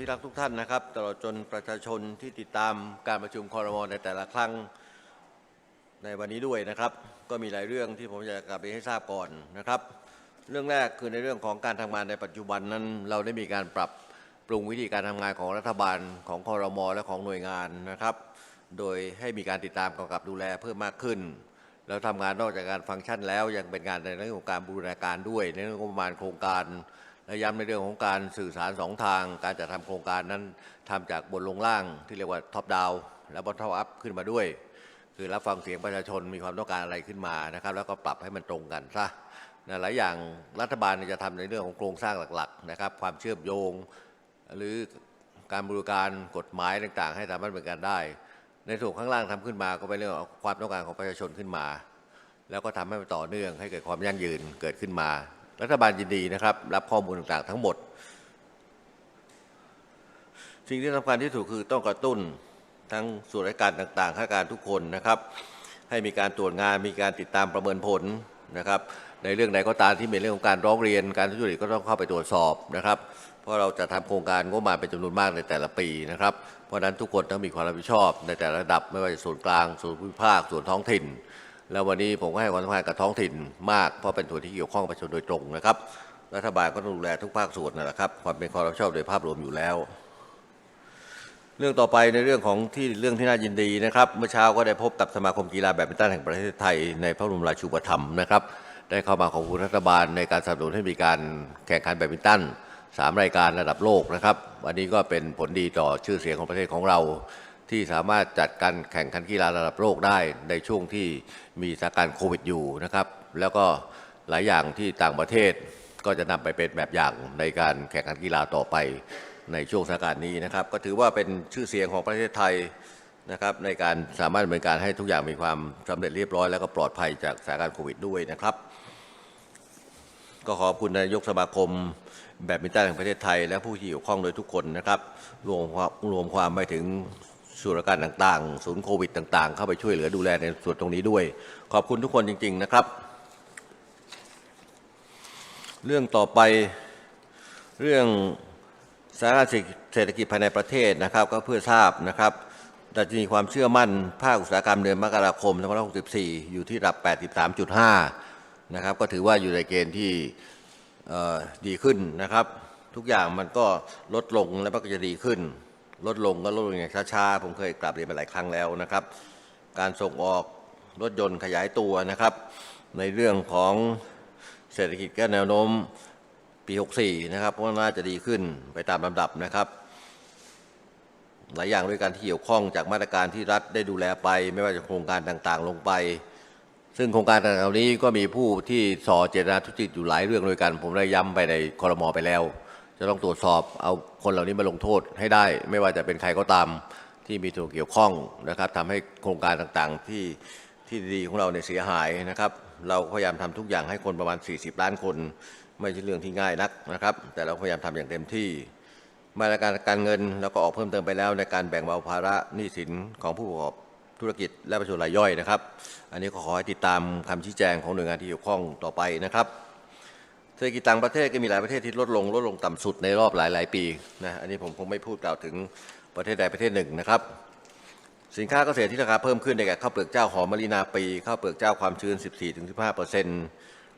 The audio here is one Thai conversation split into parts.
ที่รักทุกท่านนะครับ ตลอดจนประชาชนที่ติดตามการประชุมคอรมอในแต่ละครั้งในวันนี้ด้วยนะครับ ก็มีหลายเรื่องที่ผมอยากกลับไปให้ทราบก่อนนะครับ เรื่องแรกคือในเรื่องของการทำงานในปัจจุบันนั้น เราได้มีการปรับปรุงวิธีการทำงานของรัฐบาลของคอรมอและของหน่วยงานนะครับ โดยให้มีการติดตามกำกับดูแลเพิ่มมากขึ้น แล้วทำงานนอกจากการฟังก์ชันแล้วยังเป็นงานในเรื่องของการบูรณาการด้วย ในเรื่องงบประมาณโครงการ ย้ำในเรื่องของการสื่อสารสองทาง การจัดทำโครงการนั้นทำจากบนลงล่างที่เรียกว่าท็อปดาวและบนท็อปอัพขึ้นมาด้วย คือรับฟังเสียงประชาชนมีความต้องการอะไรขึ้นมานะครับ แล้วก็ปรับให้มันตรงกันซะนะหลายอย่างรัฐบาลจะทำในเรื่องของโครงสร้างหลักๆนะครับ ความเชื่อมโยง หรือการบริการกฎหมายต่างๆ ให้สามารถเป็นการได้ ในส่วนข้างล่างทำขึ้นมาก็เป็นเรื่องของความต้องการของประชาชนขึ้นมา แล้วก็ทำให้มันต่อเนื่องให้เกิดความยั่งยืนเกิดขึ้นมา รัฐบาลยินดีนะครับ รับข้อมูลต่างๆ ทั้งหมด สิ่งที่สำคัญที่สุดคือต้องกระตุ้นทั้งส่วนราชการต่างๆข้าราชการทุกคนนะครับ ให้มีการตรวจงานมีการติดตามประเมินผลนะครับ ในเรื่องใดก็ตามที่เป็นเรื่องของการร้องเรียน การทุจริตก็ต้องเข้าไปตรวจสอบนะครับ เพราะเราจะทำโครงการงบมาเป็นจำนวนมากในแต่ละปีนะครับ เพราะฉะนั้นทุกคนต้องมีความรับผิดชอบในแต่ละระดับไม่ว่าจะส่วนกลางส่วนภูมิภาคส่วนท้องถิ่น แล้ววันนี้ผมก็ให้ความสำคัญกับท้องถิ่นมากเพราะเป็นส่วนที่เกี่ยวข้องประชาชนโดยตรงนะครับ รัฐบาลก็ต้องดูแลทุกภาคส่วนนะครับ ความเป็นความรับผิดชอบโดยภาพรวมอยู่แล้ว เรื่องต่อไปในเรื่องของที่เรื่องที่น่ายินดีนะครับ เมื่อเช้าก็ได้พบกับสมาคมกีฬาแบดมินตันแห่งประเทศไทย ในพระบรมราชูปถัมภ์นะครับ ได้เข้ามาขอบคุณรัฐบาลในการสนับสนุนให้มีการแข่งขันแบดมินตันสามรายการระดับโลกนะครับ วันนี้ก็เป็นผลดีต่อชื่อเสียงของประเทศของเรา ที่สามารถจัดการแข่งขันกีฬาระดับโลกได้ในช่วงที่มีสถานการณ์โควิดอยู่นะครับ แล้วก็หลายอย่างที่ต่างประเทศก็จะนำไปเป็นแบบอย่างในการแข่งขันกีฬาต่อไปในช่วงสถานการณ์นี้นะครับ ก็ถือว่าเป็นชื่อเสียงของประเทศไทยนะครับในการสามารถดำเนินการให้ทุกอย่างมีความสำเร็จเรียบร้อย แล้วก็ปลอดภัยจากสถานการณ์โควิดด้วยนะครับ ก็ขอบคุณนายกสมาคมแบดมินตันแห่งประเทศไทย และผู้ที่เกี่ยวข้องโดยทุกคนนะครับรวมความรวมความไปถึง ส่วนราชการต่างๆ ศูนย์โควิดต่างๆ เข้าไปช่วยเหลือดูแลในส่วนตรงนี้ด้วย ขอบคุณทุกคนจริง ๆนะครับ เรื่องต่อไปเรื่องสารณ์เศรษฐกิจภายในประเทศนะครับ ก็เพื่อทราบนะครับดัชนีความเชื่อมั่น ภาคอุตสาหกรรมเดือนมกราคม2564 อยู่ที่ระดับ 83.5 นะครับ ก็ถือว่าอยู่ในเกณฑ์ที่ดีขึ้นนะครับ ทุกอย่างมันก็ลดลงแล้วมันก็จะดีขึ้น ลดลงก็ลดลงอย่างช้าๆ ผมเคยกลับเรียนมาหลายครั้งแล้วนะครับ การส่งออกรถยนต์ขยายตัวนะครับ ในเรื่องของเศรษฐกิจก็แนวโน้มปี 64 นะครับก็น่าจะดีขึ้นไปตามลำดับนะครับ หลายอย่างด้วยการที่เกี่ยวข้องจากมาตรการที่รัฐได้ดูแลไป ไม่ว่าจะโครงการต่างๆ ลงไป ซึ่งโครงการต่างๆนี้ก็มีผู้ที่ส่อเจตนาทุจริตอยู่หลายเรื่องด้วยกันผมได้ย้ำไปในคอรมอไปแล้ว จะต้องตรวจสอบเอาคนเหล่านี้มาลงโทษให้ได้ ไม่ว่าจะเป็นใครก็ตามที่มีส่วนเกี่ยวข้องนะครับทำให้โครงการต่างๆที่ที่ดีของเราเนี่ยเสียหายนะครับ เราพยายามทำทุกอย่างให้คนประมาณ 40 ล้านคน ไม่ใช่เรื่องที่ง่ายนักนะครับ แต่เราพยายามทำอย่างเต็มที่มาตรการการเงินแล้วก็ออกเพิ่มเติมไปแล้ว ในการแบ่งเบาภาระหนี้สินของผู้ประกอบธุรกิจและประชาชนรายย่อยนะครับ อันนี้ก็ขอให้ติดตามคำชี้แจงของหน่วยงานที่เกี่ยวข้องต่อไปนะครับ เศรษฐกิจต่างประเทศก็มีหลายประเทศที่ลดลงลดลงต่ำสุดในรอบหลาย ๆ ปีนะอันนี้ผมคงไม่พูดกล่าวถึงประเทศใดประเทศหนึ่งนะครับ สินค้าเกษตรที่ราคาเพิ่มขึ้นในแก่ข้าวเปลือกเจ้าหอมมะลินาปีข้าวเปลือกเจ้าความชื้น 14-15เปอร์เซ็นต์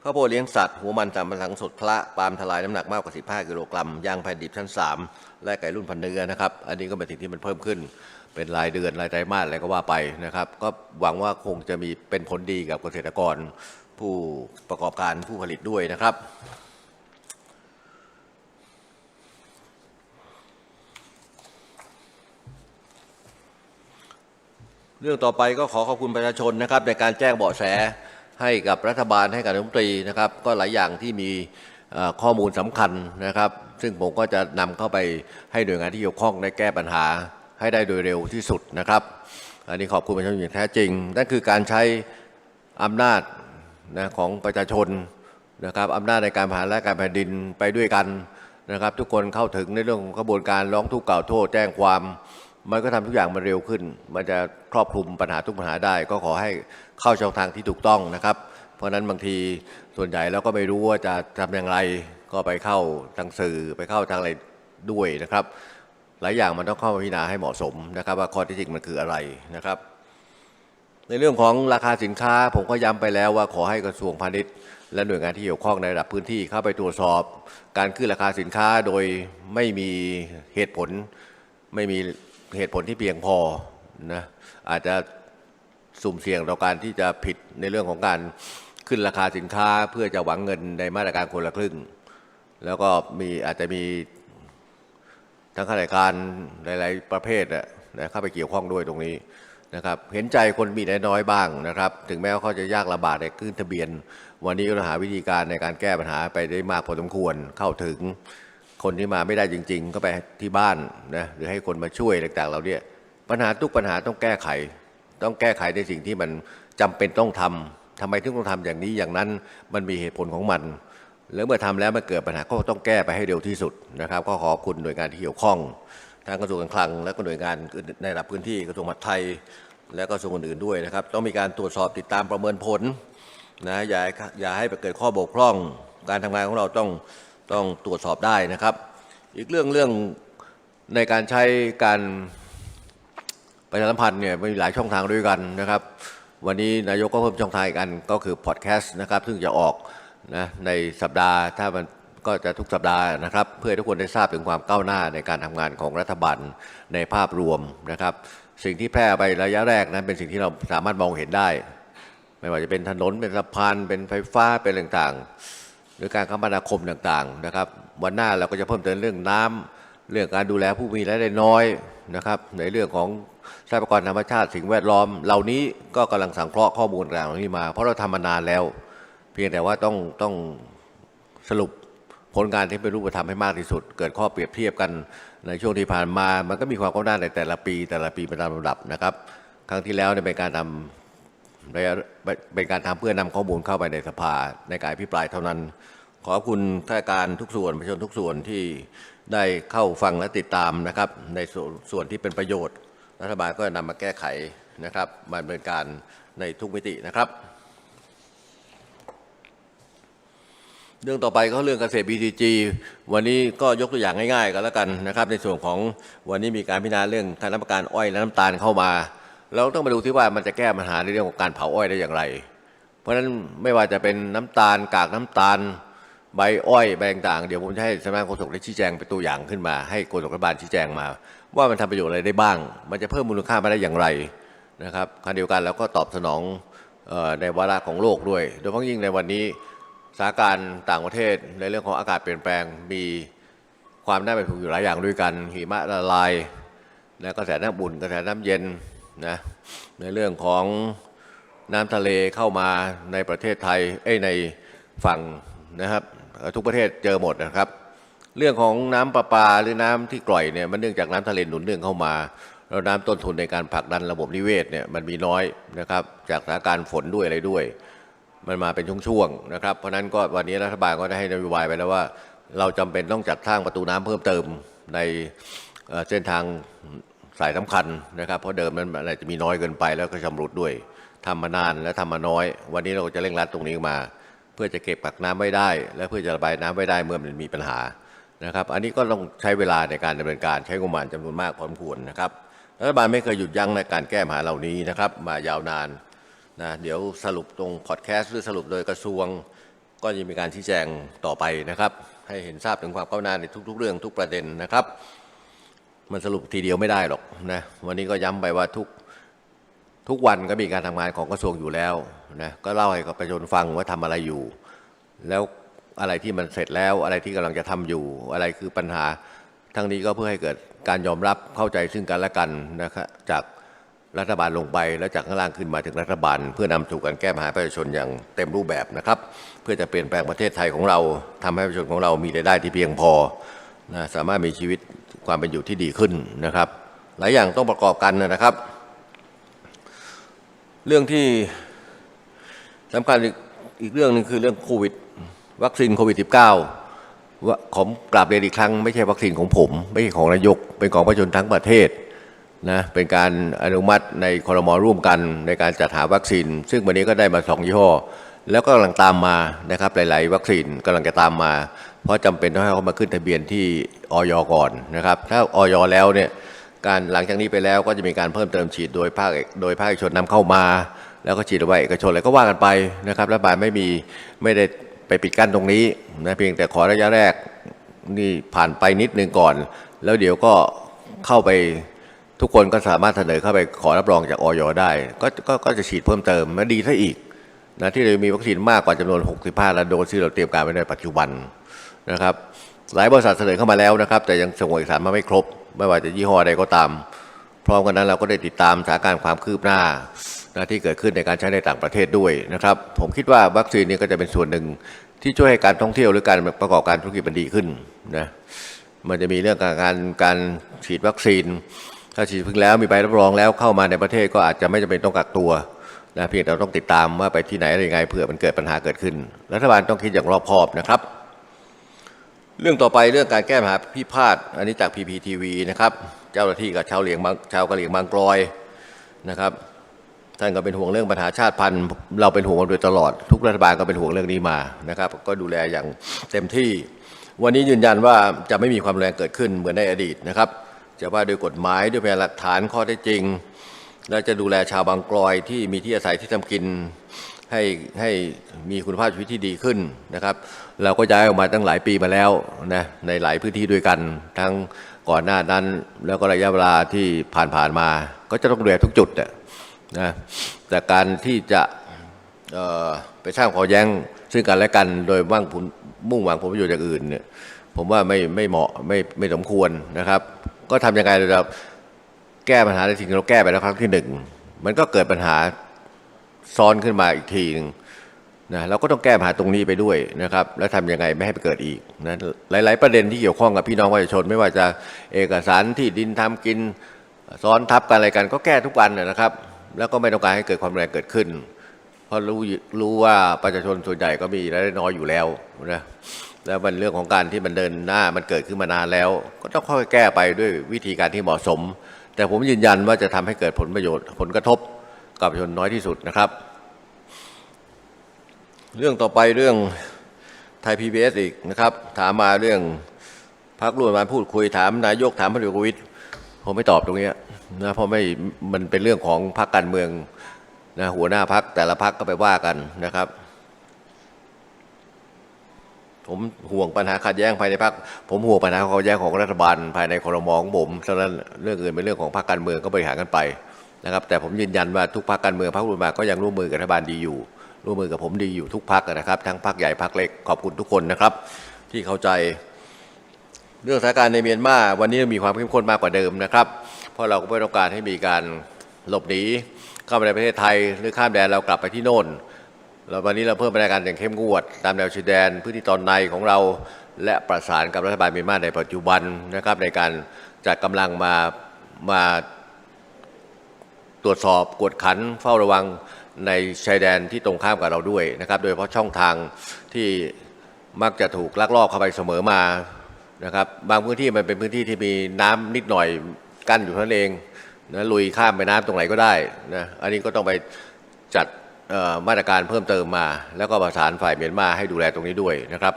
ข้าวโพดเลี้ยงสัตว์หัวมันสำปะหลังสดพละปาล์มทลายน้ำหนักมากกว่า 15 กิโลกรัมยางแผ่นดิบชั้น 3 และไก่รุ่นพันเนื้อนะครับอันนี้ก็เป็นสิ่งที่มันเพิ่มขึ้นเป็นรายเดือนรายไตรมาสอะไรก็ว่าไปนะครับ ก็หวังว่าคงจะมีเป็นผลดีกับเกษตรกร ผู้ประกอบการผู้ผลิตด้วยนะครับ เรื่องต่อไปก็ขอขอบคุณประชาชนนะครับ ในการแจ้งเบาะแสให้กับรัฐบาลให้กับรัฐมนตรีนะครับ ก็หลายอย่างที่มีข้อมูลสำคัญนะครับ ซึ่งผมก็จะนำเข้าไปให้หน่วยงานที่เกี่ยวข้องได้แก้ปัญหาให้ได้โดยเร็วที่สุดนะครับ อันนี้ขอบคุณประชาชนอย่างแท้จริง นั่นคือการใช้อำนาจ นะของประชาชนนะครับอำนาจในการผ่านและการแผ่นดินไปด้วยกันนะครับ ทุกคนเข้าถึงในเรื่องของกระบวนการร้องทุกข์กล่าวโทษแจ้งความ มันก็ทำทุกอย่างมันเร็วขึ้น มันจะครอบคลุมปัญหาทุกปัญหาได้ ก็ขอให้เข้าช่องทางที่ถูกต้องนะครับ เพราะฉะนั้นบางทีส่วนใหญ่เราก็ไม่รู้ว่าจะทำอย่างไร ก็ไปเข้าทางสื่อไปเข้าทางอะไรด้วยนะครับ หลายอย่างมันต้องเข้ามาพิจารณาให้เหมาะสมนะครับ ว่าข้อที่จริงมันคืออะไรนะครับ ในเรื่องของราคาสินค้าผมก็ย้ำไปแล้วว่าขอให้กระทรวงพาณิชย์ และหน่วยงานที่เกี่ยวข้องในระดับพื้นที่เข้าไปตรวจสอบ การขึ้นราคาสินค้าโดยไม่มีเหตุผลไม่มีเหตุผลที่เพียงพอนะอาจจะสุ่มเสี่ยงต่อการที่จะผิดในเรื่องของการขึ้นราคาสินค้าเพื่อจะหวังเงินในมาตรการคนละครึ่ง แล้วก็มีอาจจะมีทั้งข้าราชการหลาย ๆ ประเภทนะเข้าไปเกี่ยวข้องด้วยตรงนี้ นะครับเห็นใจคนมีได้น้อยบ้างนะครับ ถึงแม้ว่าเขาจะยากลำบากในขึ้นทะเบียน วันนี้ก็หาวิธีการในการแก้ปัญหาไปได้มากพอสมควรเข้าถึงคนที่มาไม่ได้จริง ๆ ก็ไปที่บ้านนะหรือให้คนมาช่วยต่างๆเราเนี่ยปัญหาทุกปัญหาต้องแก้ไข ต้องแก้ไขในสิ่งที่มันจำเป็นต้องทำทำไมถึงต้องทำอย่างนี้อย่างนั้นมันมีเหตุผลของมัน แล้วเมื่อทำแล้วมันเกิดปัญหาก็ต้องแก้ไปให้เร็วที่สุดนะครับ ก็ขอบคุณหน่วยงานที่เกี่ยวข้องางกระทรวงการคลัง และก็หน่วยงานในระดับพื้นที่กระทรวงมหาดไทย และก็กระทรวงอื่นๆด้วยนะครับ ต้องมีการตรวจสอบติดตามประเมินผลนะอย่าให้อย่าให้เกิดข้อบกพร่อง การทำงานของเราต้องต้องตรวจสอบได้นะครับ อีกเรื่องเรื่องในการใช้การประชาสัมพันธ์เนี่ยมีหลายช่องทางด้วยกันนะครับ วันนี้นายกก็เพิ่มช่องทางอีกอันก็คือพอดแคสต์นะครับ ซึ่งจะออกนะในสัปดาห์ถ้ามัน ก็จะทุกสัปดาห์นะครับ เพื่อให้ทุกคนได้ทราบถึงความก้าวหน้าในการทำงานของรัฐบาลในภาพรวมนะครับ สิ่งที่แพร่ไประยะแรกนั้นเป็นสิ่งที่เราสามารถมองเห็นได้ ไม่ว่าจะเป็นถนนเป็นสะพานเป็นไฟฟ้าเป็นต่างๆ หรือการคมนาคมต่างๆนะครับ วันหน้าเราก็จะเพิ่มเติมเรื่องน้ำเรื่องการดูแลผู้มีรายได้น้อยนะครับ ในเรื่องของทรัพยากรธรรมชาติสิ่งแวดล้อม เหล่านี้ก็กำลังสังเคราะห์ข้อมูลต่างๆเหล่านี้มา เพราะเราทำมานานแล้ว เพียงแต่ว่าต้องต้องสรุป ผลงานที่เป็นรูปธรรมให้มากที่สุด เกิดข้อเปรียบเทียบกันในช่วงที่ผ่านมา มันก็มีความก้าวหน้าในแต่ละปี แต่ละปีเป็นตามลำดับนะครับ ครั้งที่แล้วเนี่ยเป็นการทำเป็นการทำเพื่อนำข้อมูลเข้าไปในสภาในการอภิปรายเท่านั้น ขอบคุณข้าราชการทุกส่วนประชาชนทุกส่วนที่ได้เข้าฟังและติดตามนะครับ ในส่วนส่วนที่เป็นประโยชน์ รัฐบาลก็นำมาแก้ไขนะครับมาดำเนินการในทุกมิตินะครับ เรื่องต่อไปก็เรื่องเกษตร BTG วันนี้ก็ยกตัวอย่างง่ายๆกันแล้วกันนะครับ ในส่วนของวันนี้มีการพิจารณาเรื่องคณะกรรมการอ้อยและน้ำตาลเข้ามา เราต้องมาดูที่ว่ามันจะแก้ปัญหาในเรื่องของการเผาอ้อยได้อย่างไร เพราะฉะนั้นไม่ว่าจะเป็นน้ำตาลกากน้ำตาลใบอ้อยใบต่างๆเดี๋ยวผมจะให้สำนักโฆษกได้ชี้แจงเป็นตัวอย่างขึ้นมา ให้โฆษกรัฐบาลชี้แจงมา ว่ามันทำประโยชน์อะไรได้บ้าง มันจะเพิ่มมูลค่ามาได้อย่างไรนะครับขณะเดียวกันเราก็ตอบสนองในวาระของโลกด้วย โดยเฉพาะยิ่งในวันนี้ สถานการณ์ต่างประเทศในเรื่องของอากาศเปลี่ยนแปลงมีความน่าเป็นห่วงอยู่หลายอย่างด้วยกันหิมะละลายและกระแสน้ำบุ่นกระแสน้ำเย็นนะในเรื่องของน้ำทะเลเข้ามาในประเทศไทยเอ้ยในฝั่งนะครับทุกประเทศเจอหมดนะครับ เรื่องของน้ำประปาหรือน้ำที่กร่อยเนี่ยมันเนื่องจากน้ำทะเลหนุนเนื่องเข้ามาแล้วน้ำต้นทุนในการผลักดันระบบนิเวศเนี่ยมันมีน้อยนะครับจากสถานการณ์ฝนด้วยอะไรด้วย มันมาเป็นช่วงๆนะครับ เพราะนั้นก็วันนี้รัฐบาลก็ได้ให้นโยบายไปแล้วว่า เราจำเป็นต้องจัดสร้างประตูน้ำเพิ่มเติมในเส้นทางสายสำคัญนะครับ เพราะเดิมมันอาจจะมีน้อยเกินไปแล้วก็ชำรุดด้วยทำมานานและทำมาน้อย วันนี้เราจะเร่งรัดตรงนี้มา เพื่อจะเก็บกักน้ำไว้ได้ และเพื่อจะระบายน้ำไว้ได้เมื่อมันมีปัญหานะครับ อันนี้ก็ต้องใช้เวลาในการดำเนินการใช้งบประมาณจำนวนมากพอสมควรนะครับรัฐบาลไม่เคยหยุดยั้งในการแก้ปัญหาเหล่านี้นะครับ มายาวนาน นะเดี๋ยวสรุปตรงพอดแคสต์หรือสรุปโดยกระทรวง ก็จะมีการชี้แจงต่อไปนะครับ ให้เห็นทราบถึงความก้าวหน้าในทุก ๆ เรื่องทุกประเด็นนะครับ มันสรุปทีเดียวไม่ได้หรอกนะวันนี้ก็ย้ำไปว่าทุกทุกวันก็มีการทำงานของกระทรวงอยู่แล้วนะก็เล่าให้กับประชาชนฟังว่าทำอะไรอยู่ แล้วอะไรที่มันเสร็จแล้วอะไรที่กำลังจะทำอยู่ อะไรคือปัญหาทั้งนี้ก็เพื่อให้เกิดการยอมรับเข้าใจซึ่งกันและกันนะครับจาก รัฐบาลลงไปแล้วจากข้างล่างขึ้นมาถึงรัฐบาล เพื่อนำสู่การแก้ปัญหาประชาชนอย่างเต็มรูปแบบนะครับ เพื่อจะเปลี่ยนแปลงประเทศไทยของเราทำให้ประชาชนของเรามีรายได้ที่เพียงพอนะสามารถมีชีวิตความเป็นอยู่ที่ดีขึ้นนะครับ หลายอย่างต้องประกอบกันนะครับ เรื่องที่สำคัญอีกอีกเรื่องหนึงคือเรื่องโควิด วัคซีนโควิด -19 ว่าผมกราบเรียนอีกครั้ง ไม่ใช่วัคซีนของผม ไม่ใช่ของนายกเป็นของประชาชนทั้งประเทศ นะเป็นการอนุมัติในคอรมอร่วมกันในการจัดหาวัคซีน ซึ่งวันนี้ก็ได้มาสองยี่ห้อ แล้วก็กำลังตามมานะครับหลาย ๆ วัคซีนกำลังจะตามมา เพราะจำเป็นต้องให้เขามาขึ้นทะเบียนที่ออยก่อนนะครับ ถ้าออยแล้วเนี่ยการหลังจากนี้ไปแล้วก็จะมีการเพิ่มเติมฉีดโดยภาคเอกโดยภาคเอกชนนำเข้ามา แล้วก็ฉีดเอาไว้เอกชนอะไรก็ว่ากันไปนะครับรัฐบาลไม่มีไม่ได้ไปปิดกั้นตรงนี้นะเพียงแต่ขอระยะแรกนี่ผ่านไปนิดนึงก่อน แล้วเดี๋ยวก็เข้าไป ทุกคนก็สามารถเสนอเข้าไปขอรับรองจากออยได้ก็ก็ก็จะฉีดเพิ่มเติมและดีซะอีกนะที่เรามีวัคซีนมากกว่าจำนวน 65ล้านโดสที่เราเตรียมการไว้ในปัจจุบันนะครับ หลายบริษัทเสนอเข้ามาแล้วนะครับ แต่ยังส่งเอกสารมาไม่ครบ ไม่ว่าจะยี่ห้อใดก็ตาม พร้อมกันนั้นเราก็ได้ติดตามสถานการณ์ความคืบหน้านะที่เกิดขึ้นในการใช้ในต่างประเทศด้วยนะครับ ผมคิดว่าวัคซีนนี้ก็จะเป็นส่วนหนึ่งที่ช่วยให้การท่องเที่ยวหรือการประกอบการธุรกิจมันดีขึ้นนะมันจะมีเรื่องการการฉีดวัคซีน ถ้าฉีดพึ่งแล้วมีใบรับรองแล้วเข้ามาในประเทศก็อาจจะไม่จำเป็นต้องกักตัวนะเพียงแต่ต้องติดตามว่าไปที่ไหนอะไรยังไงเผื่อมันเกิดปัญหาเกิดขึ้น รัฐบาลต้องคิดอย่างรอบคอบนะครับ เรื่องต่อไปเรื่องการแก้ปัญหาพิพาทอันนี้จาก PPTV นะครับเจ้าหน้าที่กับชาวเหลียงบางชาวกะเหลียงบางกลอยนะครับท่านก็เป็นห่วงเรื่องปัญหาชาติพันธุ์เราเป็นห่วงมาโดยตลอด ทุกรัฐบาลก็เป็นห่วงเรื่องนี้มานะครับ ก็ดูแลอย่างเต็มที่ วันนี้ยืนยันว่าจะไม่มีความแรงเกิดขึ้นเหมือนในอดีตนะครับ จะว่าโดยกฎหมายด้วยพยานหลักฐานข้อเท็จจริง และจะดูแลชาวบางกลอยที่มีที่อาศัยที่ทำกินให้ให้มีคุณภาพชีวิตที่ดีขึ้นนะครับ เราก็ย้ายออกมาตั้งหลายปีมาแล้วนะในหลายพื้นที่ด้วยกัน ทั้งก่อนหน้านั้นแล้วก็ระยะเวลาที่ผ่านผ่านมา ก็จะต้องดูแลทุกจุดอะนะแต่การที่จะไปสร้างความแย้งซึ่งกันและกัน โดยมั่งมุ่งหวังผลประโยชน์อย่างอื่นเนี่ยผมว่าไม่ไม่เหมาะไม่ไม่สมควรนะครับ ก็ทำยังไงเราจะแก้ปัญหาในสิ่งที่เราแก้ไปแล้วครั้งที่หนึ่งมันก็เกิดปัญหาซ้อนขึ้นมาอีกทีหนึ่งนะเราก็ต้องแก้ปัญหาตรงนี้ไปด้วยนะครับ แล้วทำยังไงไม่ให้ไปเกิดอีกนะหลาย ๆ ประเด็นที่เกี่ยวข้องกับพี่น้องประชาชน ไม่ว่าจะเอกสารที่ดินทำกินซ้อนทับกันอะไรกัน ก็แก้ทุกวันนะครับ แล้วก็ไม่ต้องการให้เกิดความแรงเกิดขึ้น เพราะรู้รู้ว่าประชาชนส่วนใหญ่ก็มีรายได้น้อยอยู่แล้วนะ แล้วมันเรื่องของการที่มันเดินหน้ามันเกิดขึ้นมานานแล้ว ก็ต้องค่อยๆแก้ไปด้วยวิธีการที่เหมาะสม แต่ผมยืนยันว่าจะทำให้เกิดผลประโยชน์ ผลกระทบกับประชาชนน้อยที่สุดนะครับ เรื่องต่อไปเรื่องไทยพีบีเอสอีกนะครับ ถามมาเรื่องพักร่วมมาพูดคุยถามนายกถามพลเอกประวิตยผมไม่ตอบตรงนี้นะเพราะไม่มันเป็นเรื่องของพรรคการเมืองนะหัวหน้าพักแต่ละพักก็ไปว่ากันนะครับ ผมห่วงปัญหาขัดแย้งภายในพรรคผมห่วงปัญหาขัดแย้งของรัฐบาลภายในคอรมของผมฉะนั้นเรื่องอื่นเป็นเรื่องของพรรคการเมืองก็บริหารกันไปนะครับ แต่ผมยืนยันว่าทุกพรรคการเมืองพรรคร่วมมาก็ยังร่วมมือกับรัฐบาลดีอยู่ ร่วมมือกับผมดีอยู่ทุกพรรคนะครับ ทั้งพรรคใหญ่พรรคเล็กขอบคุณทุกคนนะครับ ที่เข้าใจ เรื่องสถานการณ์ในเมียนมาวันนี้มีความเข้มข้นมากกว่าเดิมนะครับ เพราะเราก็ไม่ต้องการให้มีการหลบหนีเข้ามาในประเทศไทยหรือข้ามแดนเรากลับไปที่โน่น แล้ววันนี้เราเพิ่มมาตรการอย่างเข้มงวด ตามแนวชายแดนพื้นที่ตอนในของเรา และประสานกับรัฐบาลเมียนมาในปัจจุบันนะครับในการจัดกำลังมามาตรวจสอบกวดขันเฝ้าระวังในชายแดนที่ตรงข้ามกับเราด้วยนะครับ โดยเฉพาะช่องทางที่มักจะถูกลักลอบเข้าไปเสมอมานะครับ บางพื้นที่มันเป็นพื้นที่ที่มีน้ำนิดหน่อยกั้นอยู่เท่านั้นเองนะลุยข้ามไปน้ำตรงไหนก็ได้นะอันนี้ก็ต้องไปจัด มาตรการเพิ่มเติมมา แล้วก็ประสานฝ่ายเมียนมาให้ดูแลตรงนี้ด้วยนะครับ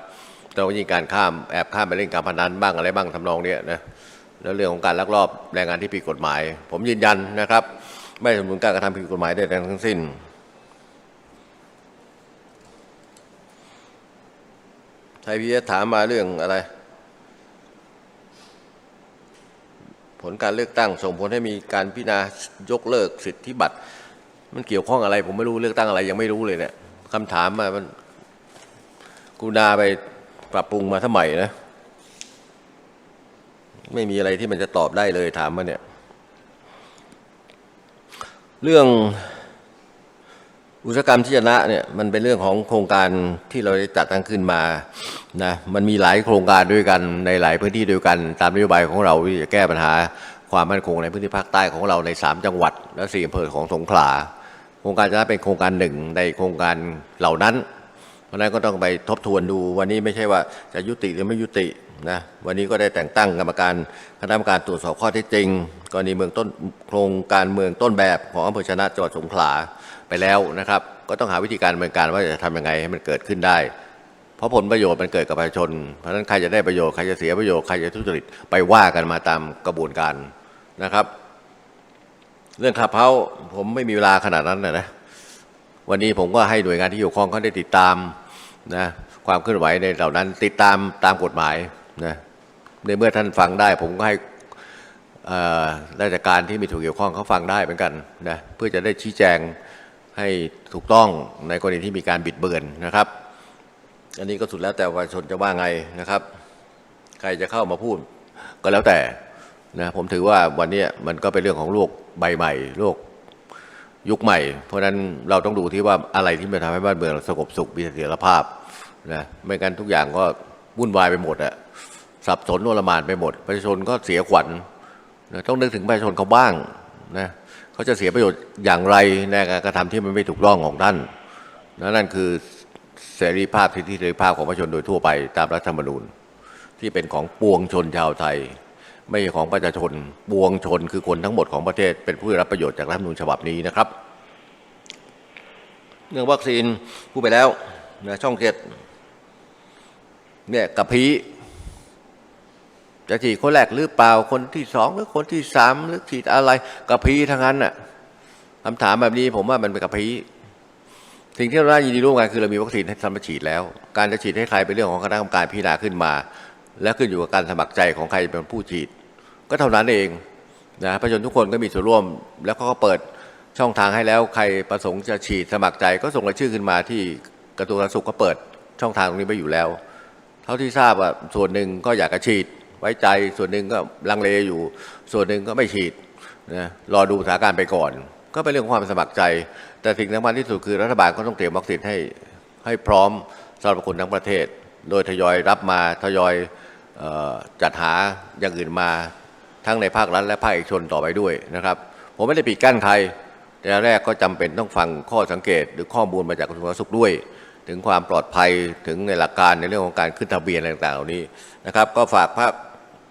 เราก็ยิงการข้ามแอบข้ามไปเล่นการพนันบ้างอะไรบ้างทำนองเนี้ยนะแล้วเรื่องของการลักลอบแรงงานที่ผิดกฎหมาย ผมยืนยันนะครับ ไม่สนับสนุนการกระทำผิดกฎหมายใดๆทั้งสิ้นไทยพีเอสถามมาเรื่องอะไร ผลการเลือกตั้งส่งผลให้มีการพิจารณายกเลิกสิทธิบัตร มันเกี่ยวข้องอะไร ผมไม่รู้เลือกตั้งอะไรยังไม่รู้เลยเนี่ยคำถามมามันกูนาไปปรับปรุงมาสมัยนะ ไม่มีอะไรที่มันจะตอบได้เลยถามมาเนี่ย เรื่องอุตสาหกรรมที่ชนะเนี่ยมันเป็นเรื่องของโครงการที่เราได้จัดตั้งขึ้นมานะมันมีหลายโครงการด้วยกันในหลายพื้นที่ด้วยกัน ตามนโยบายของเราที่จะแก้ปัญหาความมั่นคงในพื้นที่ภาคใต้ของเราใน 3 จังหวัด และ4อำเภอของสงขลา โครงการชนะเป็นโครงการหนึ่งในโครงการเหล่านั้น เพราะนั้นก็ต้องไปทบทวนดู วันนี้ไม่ใช่ว่าจะยุติหรือไม่ยุตินะวันนี้ก็ได้แต่งตั้งกรรมการคณะกรรมการตรวจสอบข้อเท็จจริง กรณีเมืองต้นโครงการเมืองต้นแบบของอำเภอชนะจังหวัดสงขลาไปไปแล้วนะครับ ก็ต้องหาวิธีการดำเนินการว่าจะทำยังไงให้มันเกิดขึ้นได้ เพราะผลประโยชน์มันเกิดกับประชาชน เพราะฉะนั้นใครจะได้ประโยชน์ใครจะเสียประโยชน์ใครจะทุจริตไปว่ากันมาตามกระบวนการนะครับ เรื่องขับเฮาผมไม่มีเวลาขนาดนั้นนะนะวันนี้ผมก็ให้หน่วยงานที่เกี่ยวข้องเขาได้ติดตามนะความเคลื่อนไหวในเหล่านั้น ติดตามตามกฎหมายนะในเมื่อท่านฟังได้ ผมก็ให้ราชการที่มีถูกเกี่ยวข้องเขาฟังได้เหมือนกันนะเพื่อจะได้ชี้แจงให้ถูกต้องในกรณีที่มีการบิดเบือนนะครับ อันนี้ก็สุดแล้วแต่ประชาชนจะว่าไงนะครับ ใครจะเข้ามาพูดก็แล้วแต่นะผมถือว่าวันนี้มันก็เป็นเรื่องของโลก ใบใหม่โลกยุคใหม่ เพราะฉะนั้นเราต้องดูที่ว่าอะไรที่มันทำให้บ้านเมืองสงบสุขมีเสถียรภาพนะไม่งั้นทุกอย่างก็วุ่นวายไปหมดอะสับสนโนลมานไปหมด ประชาชนก็เสียขวัญนะต้องนึกถึงประชาชนเขาบ้างนะเขาจะเสียประโยชน์อย่างไรในการกระทำที่มันไม่ถูกต้องของท่านนะนั่นคือเสรีภาพสิทธิเสรีภาพของประชาชนโดยทั่วไปตามรัฐธรรมนูญ ที่เป็นของปวงชนชาวไทย ไม่ใช่ของประชาชนปวงชนคือคนทั้งหมดของประเทศ เป็นผู้ได้รับประโยชน์จากรัฐธรรมนูญฉบับนี้นะครับ เรื่องวัคซีนพูดไปแล้วนะช่องเจ็ดเนี่ยกับพีจะฉีดคนแรกหรือเปล่าคนที่สองหรือคนที่สามหรือฉีดอะไรกับพีทั้งนั้นน่ะคำถามแบบนี้ผมว่ามันเป็นกับพีสิ่งที่เราได้ยินดีร่วมกันคือเรามีวัคซีนให้ทำมาฉีดแล้ว การจะฉีดให้ใครเป็นเรื่องของคณะกรรมการพิจารณาขึ้นมา และขึ้นอยู่กับการสมัครใจของใครเป็นผู้ฉีด ก็เท่านั้นเองนะประชาชนทุกคนก็มีส่วนร่วม แล้วเขาก็เปิดช่องทางให้แล้วใครประสงค์จะฉีดสมัครใจก็ส่งรายชื่อขึ้นมาที่กระทรวงสาธารณสุขก็เปิดช่องทางตรงนี้ไปอยู่แล้ว เท่าที่ทราบว่าส่วนหนึ่งก็อยากจะฉีดไว้ใจส่วนหนึ่งก็ลังเลอยู่ ส่วนหนึ่งก็ไม่ฉีดนะรอดูสถานการณ์ไปก่อน ก็เป็นเรื่องของความสมัครใจ แต่สิ่งสำคัญที่สุดคือรัฐบาลก็ต้องเตรียมวัคซีนให้ให้พร้อมสำหรับคนทั้งประเทศ โดยทยอยรับมาทยอย จัดหาอย่างอื่นมาทั้งในภาครัฐและภาคเอกชนต่อไปด้วยนะครับ ผมไม่ได้ปิดกั้นใคร แต่แรกก็จำเป็นต้องฟังข้อสังเกตหรือข้อมูลมาจากกระทรวงสาธารณสุขด้วย ถึงความปลอดภัยถึงในหลักการในเรื่องของการขึ้นทะเบียนอะไรต่างๆเหล่านี้นะครับ ก็ฝากภาค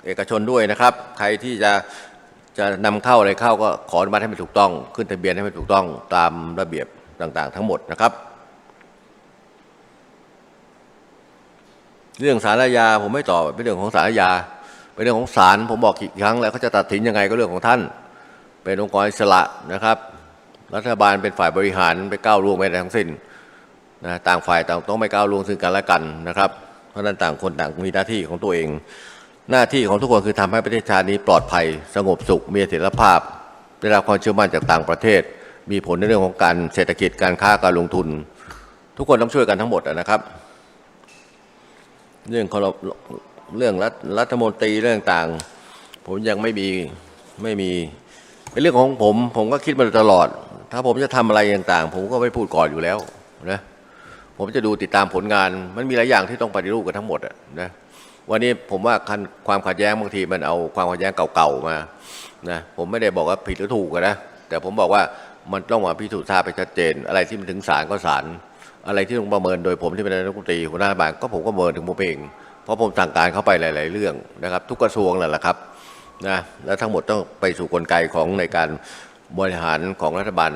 เอกชนด้วยนะครับ ใครที่จะจะนำเข้าอะไรเข้าก็ขออนุมัติให้มันถูกต้อง ขึ้นทะเบียนให้มันถูกต้องตามระเบียบต่างๆ ทั้งหมดนะครับ เรื่องสารอาผมไม่ตอบเป็นเรื่องของสารอาเป็นเรื่องของศาลผมบอกกี่ครั้ง แล้วเขาจะตัดสินยังไงก็เรื่องของท่าน เป็นองค์กรอิสระนะครับ รัฐบาลเป็นฝ่ายบริหารไปก้าวล่วงไม่ได้ทั้งสิ้นนะต่างฝ่ายต่างต้องไม่ก้าวล่วงซึ่งกันและกันนะครับ เพราะนั้นต่างคนต่างมีหน้าที่ของตัวเอง หน้าที่ของทุกคนคือทำให้ประเทศชาตินี้ปลอดภัย สงบสุขมีเสถียรภาพได้รับความเชื่อมั่นจากต่างประเทศ มีผลในเรื่องของการเศรษฐกิจการค้าการลงทุน ทุกคนต้องช่วยกันทั้งหมดนะครับ เรื่องของเราเรื่องรัฐรัฐมนตรีเรื่องต่าง ผมยังไม่มีไม่มีเป็นเรื่องของผม ผมก็คิดมาตลอด ถ้าผมจะทำอะไรต่างๆ ผมก็ไม่พูดก่อนอยู่แล้วนะผมจะดูติดตามผลงาน มันมีหลายอย่างที่ต้องปฏิรูปกันทั้งหมดนะวันนี้ผมว่าคันความขัดแย้งบางทีมันเอาความขัดแย้งเก่าๆมานะผมไม่ได้บอกว่าผิดหรือถูกนะแต่ผมบอกว่ามันต้องมาพิสูจน์ทราบไปชัดเจน อะไรที่มันถึงศาลก็ศาล อะไรที่ต้องประเมินโดยผมที่เป็นนายกรัฐมนตรีหัวหน้าบาลก็ผมก็ประเมินถึงผมเอง เพราะผมสั่งการเข้าไปหลาย ๆ เรื่องนะครับ ทุกกระทรวงนั่นแหละครับนะและทั้งหมดต้องไปสู่กลไกของในการบริหารของรัฐบาล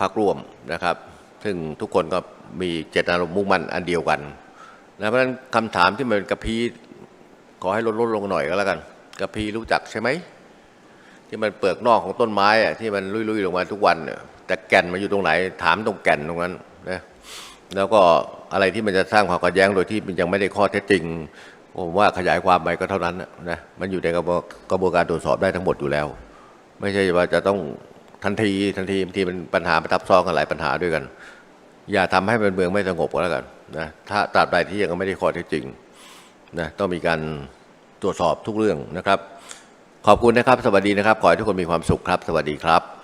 พรรคร่วมนะครับ ซึ่งทุกคนก็มีเจตนารมณ์มุ่งมั่นอันเดียวกันนะเพราะฉะนั้นคำถามที่มันกระพี้ขอให้ลดลดลงหน่อยก็แล้วกัน กระพี้รู้จักใช่ไหมที่มันเปลือกนอกของต้นไม้อะที่มันลุยๆลงมาทุกวันแต่แก่นมันอยู่ตรงไหน ถามตรงแก่นตรงนั้น นะแล้วก็อะไรที่มันจะสร้างความขัดแย้งโดยที่มันยังไม่ได้ข้อเท็จจริง ผมว่าขยายความไปก็เท่านั้นนะมันอยู่ในกระบวนกระบวนการตรวจสอบได้ทั้งหมดอยู่แล้ว ไม่ใช่ว่าจะต้องทันทีทันทีบางทีมันปัญหามันทับซ้อนกันหลายปัญหาด้วยกัน อย่าทำให้เป็นเมืองไม่สงบก็แล้วกันนะถ้าตราบใดที่ยังไม่ได้ข้อเท็จจริงนะต้องมีการตรวจสอบทุกเรื่องนะครับ ขอบคุณนะครับ สวัสดีนะครับ ขอให้ทุกคนมีความสุขครับ สวัสดีครับ